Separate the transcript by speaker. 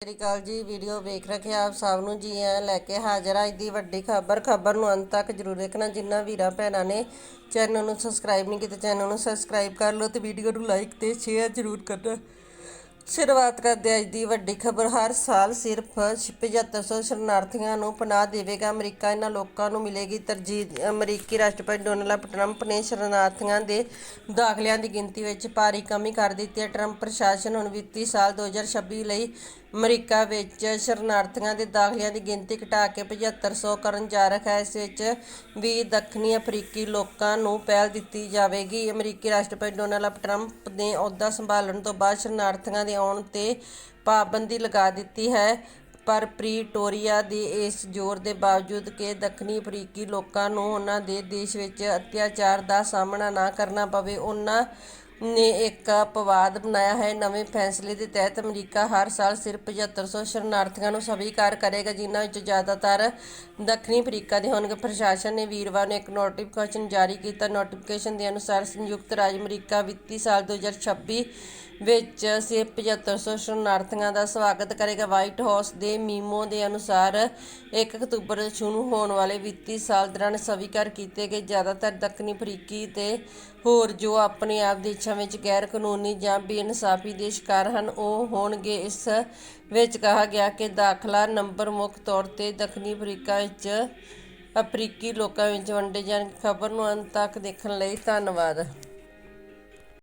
Speaker 1: ਸਤਿ ਸ਼੍ਰੀ ਅਕਾਲ ਜੀ, ਵੀਡੀਓ ਵੇਖ ਰਹੇ ਆਪ ਸਭ ਨੂੰ ਜੀ, ਐ ਲੈ ਕੇ ਹਾਜ਼ਰ ਹਾਂ ਅੱਜ ਦੀ ਵੱਡੀ ਖਬਰ। ਖਬਰ ਨੂੰ ਅੰਤ ਤੱਕ ਜਰੂਰ ਦੇਖਣਾ, ਜਿੰਨਾ ਵੀਰਾਂ ਭੈਣਾਂ ਨੇ ਚੈਨਲ ਨੂੰ ਸਬਸਕ੍ਰਾਈਬ ਨਹੀਂ ਕੀਤਾ, ਚੈਨਲ ਨੂੰ ਸਬਸਕ੍ਰਾਈਬ ਕਰ ਲਓ ਤੇ ਵੀਡੀਓ ਨੂੰ ਲਾਈਕ ਤੇ ਸ਼ੇਅਰ ਜਰੂਰ ਕਰਨਾ। ਸ਼ੁਰੂਆਤ ਕਰਦੇ ਅੱਜ ਦੀ ਵੱਡੀ ਖਬਰ, ਹਰ ਸਾਲ ਸਿਰਫ 7500 ਸ਼ਰਨਾਰਥੀਆਂ ਨੂੰ ਪਨਾਹ ਦੇਵੇਗਾ ਅਮਰੀਕਾ। ਇਹਨਾਂ ਲੋਕਾਂ ਨੂੰ ਮਿਲੇਗੀ ਤਰਜੀਹ, ਅਮਰੀਕੀ ਰਾਸ਼ਟਰਪਤੀ ਡੋਨਲਡ ਟਰੰਪ ਨੇ ਸ਼ਰਨਾਰਥੀਆਂ ਦੇ ਦਾਖਲਿਆਂ ਦੀ ਗਿਣਤੀ ਵਿੱਚ ਭਾਰੀ ਕਮੀ ਕਰ ਦਿੱਤੀ ਹੈ। ਟਰੰਪ ਪ੍ਰਸ਼ਾਸਨ ਹੁਣ ਵਿੱਤੀ ਸਾਲ 2026 ਲਈ ਅਮਰੀਕਾ ਵਿੱਚ ਸ਼ਰਨਾਰਥੀਆਂ ਦੇ ਦਾਖਲਿਆਂ ਦੀ ਗਿਣਤੀ ਘਟਾ ਕੇ 7500 ਕਰਨ ਜਾ ਰਿਹਾ ਹੈ। ਇਸ ਵਿੱਚ ਵੀ ਦੱਖਣੀ ਅਫਰੀਕੀ ਲੋਕਾਂ ਨੂੰ ਪਹਿਲ ਦਿੱਤੀ ਜਾਵੇਗੀ। ਅਮਰੀਕੀ ਰਾਸ਼ਟਰਪਤੀ ਡੋਨਲਡ ਟਰੰਪ ਨੇ ਅਹੁਦਾ ਸੰਭਾਲਣ ਤੋਂ ਬਾਅਦ ਸ਼ਰਨਾਰਥੀਆਂ ਦੇ ਆਉਣ ਤੇ ਪਾਬੰਦੀ ਲਗਾ ਦਿੱਤੀ ਹੈ। ਪਰ ਪ੍ਰੀਟੋਰੀਆ ਦੇ ਇਸ ਜ਼ੋਰ ਦੇ ਬਾਵਜੂਦ ਕਿ ਦੱਖਣੀ ਅਫਰੀਕੀ ਲੋਕਾਂ ਨੂੰ ਉਹਨਾਂ ਦੇ ਦੇਸ਼ ਵਿੱਚ ਅਤਿਆਚਾਰ ਦਾ ਸਾਹਮਣਾ ਨਾ ਕਰਨਾ ਪਵੇ, ਉਹਨਾਂ ਨੇ ਇੱਕ ਅਪਵਾਦ ਬਣਾਇਆ ਹੈ। ਨਵੇਂ ਫੈਸਲੇ ਦੇ ਤਹਿਤ ਅਮਰੀਕਾ ਹਰ ਸਾਲ ਸਿਰਫ 7500 ਸ਼ਰਨਾਰਥੀਆਂ ਨੂੰ ਸਵੀਕਾਰ ਕਰੇਗਾ, ਜਿਨ੍ਹਾਂ ਵਿੱਚੋਂ ਜ਼ਿਆਦਾਤਰ ਦੱਖਣੀ ਅਫਰੀਕਾ ਦੇ ਹੋਣਗੇ। ਪ੍ਰਸ਼ਾਸਨ ਨੇ ਵੀਰਵਾਰ ਨੂੰ ਇੱਕ ਨੋਟੀਫਿਕੇਸ਼ਨ ਜਾਰੀ ਕੀਤਾ। ਨੋਟੀਫਿਕੇਸ਼ਨ ਦੇ ਅਨੁਸਾਰ ਸੰਯੁਕਤ ਰਾਜ ਅਮਰੀਕਾ ਵਿੱਤੀ ਸਾਲ 2026 ਵਿੱਚ ਸਿਰਫ 7500 ਸ਼ਰਨਾਰਥੀਆਂ ਦਾ ਸਵਾਗਤ ਕਰੇਗਾ। ਵਾਈਟ ਹਾਊਸ ਦੇ ਮੀਮੋ ਦੇ ਅਨੁਸਾਰ 1 ਅਕਤੂਬਰ ਸ਼ੁਰੂ ਹੋਣ ਵਾਲੇ ਵਿੱਤੀ ਸਾਲ ਦੌਰਾਨ ਸਵੀਕਾਰ ਕੀਤੇ ਗਏ ਜ਼ਿਆਦਾਤਰ ਦੱਖਣੀ ਅਫਰੀਕੀ ਤੇ ਹੋਰ ਜੋ ਆਪਣੇ ਆਪ ਦੇ ਇੱਛਾ ਵਿੱਚ ਗੈਰ ਕਾਨੂੰਨੀ ਜਾਂ ਬੇਇਨਸਾਫੀ ਦੇ ਸ਼ਿਕਾਰ ਹਨ, ਉਹ ਹੋਣਗੇ। ਇਸ ਵਿੱਚ ਕਿਹਾ ਗਿਆ ਕਿ ਦਾਖਲਾ ਨੰਬਰ ਮੁੱਖ ਤੌਰ ਤੇ ਦੱਖਣੀ ਅਫਰੀਕਾ ਵਿੱਚ, ਅਫਰੀਕੀ ਲੋਕਾਂ ਵਿੱਚ ਵੰਡੇ ਜਾਣ ਖਬਰ ਨੂੰ ਅੰਤ ਤੱਕ ਦੇਖਣ ਲਈ ਧੰਨਵਾਦ।